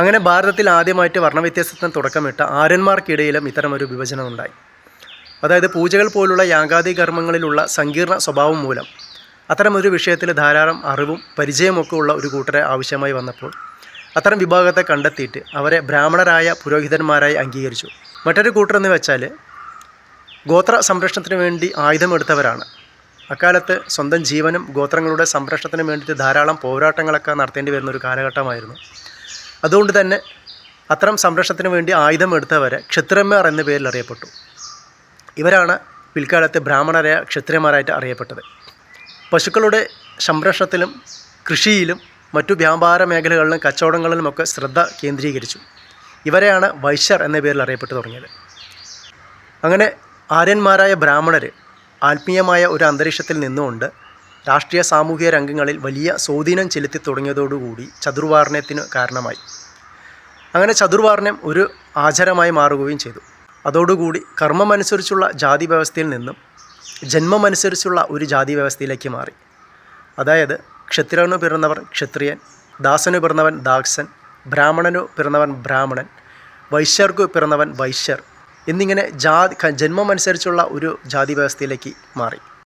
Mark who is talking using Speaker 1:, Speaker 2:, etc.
Speaker 1: അങ്ങനെ ഭാരതത്തിൽ ആദ്യമായിട്ട് വർണവ്യത്യാസത്തിന് തുടക്കമിട്ട ആര്യന്മാർക്കിടയിലും ഇത്തരമൊരു വിഭജനം ഉണ്ടായി അതായത് പൂജകൾ പോലുള്ള യാഗാദി കർമ്മങ്ങളിലുള്ള സങ്കീർണ സ്വഭാവം മൂലം അത്തരമൊരു വിഷയത്തിൽ ധാരാളം അറിവും പരിചയമൊക്കെ ഉള്ള ഒരു കൂട്ടരെ ആവശ്യമായി വന്നപ്പോൾ അത്തരം വിഭാഗത്തെ കണ്ടെത്തിയിട്ട് അവരെ ബ്രാഹ്മണരായ പുരോഹിതന്മാരായി അംഗീകരിച്ചു. മറ്റൊരു കൂട്ടരെന്ന് വെച്ചാൽ ഗോത്ര സംരക്ഷണത്തിന് വേണ്ടി ആയുധമെടുത്തവരാണ്. അക്കാലത്ത് സ്വന്തം ജീവനും ഗോത്രങ്ങളുടെ സംരക്ഷണത്തിന് വേണ്ടിയിട്ട് ധാരാളം പോരാട്ടങ്ങളൊക്കെ നടത്തേണ്ടി വരുന്ന ഒരു കാലഘട്ടമായിരുന്നു. അതുകൊണ്ട് തന്നെ അത്തരം സംരക്ഷണത്തിന് വേണ്ടി ആയുധമെടുത്തവരെ ക്ഷത്രിയന്മാർ എന്ന പേരിൽ അറിയപ്പെട്ടു. ഇവരാണ് പിൽക്കാലത്തെ ബ്രാഹ്മണരായ ക്ഷത്രിയന്മാരായിട്ട് അറിയപ്പെട്ടത്. പശുക്കളുടെ സംരക്ഷണത്തിലും കൃഷിയിലും മറ്റു വ്യാപാര മേഖലകളിലും കച്ചവടങ്ങളിലുമൊക്കെ ശ്രദ്ധ കേന്ദ്രീകരിച്ചു. ഇവരെയാണ് വൈശ്യർ എന്ന പേരിൽ അറിയപ്പെട്ടു തുടങ്ങിയത്. അങ്ങനെ ആര്യന്മാരായ ബ്രാഹ്മണർ ആത്മീയമായ ഒരു അന്തരീക്ഷത്തിൽ നിന്നുകൊണ്ട് രാഷ്ട്രീയ സാമൂഹിക രംഗങ്ങളിൽ വലിയ സ്വാധീനം ചെലുത്തി തുടങ്ങിയതോടുകൂടി ചതുർവാർണ്യത്തിന് കാരണമായി. അങ്ങനെ ചതുർവാർണ്യം ഒരു ആചാരമായി മാറുകയും ചെയ്തു. അതോടുകൂടി കർമ്മമനുസരിച്ചുള്ള ജാതി വ്യവസ്ഥയിൽ നിന്നും ജന്മമനുസരിച്ചുള്ള ഒരു ജാതി വ്യവസ്ഥയിലേക്ക് മാറി. അതായത് ക്ഷത്രിയനു പിറന്നവർ ക്ഷത്രിയൻ ദാസനു പിറന്നവൻ ദാസൻ ബ്രാഹ്മണനു പിറന്നവൻ ബ്രാഹ്മണൻ വൈശ്യർക്കു പിറന്നവൻ വൈശ്യർ എന്നിങ്ങനെ ജാതി ജന്മമനുസരിച്ചുള്ള ഒരു ജാതി വ്യവസ്ഥയിലേക്ക് മാറി.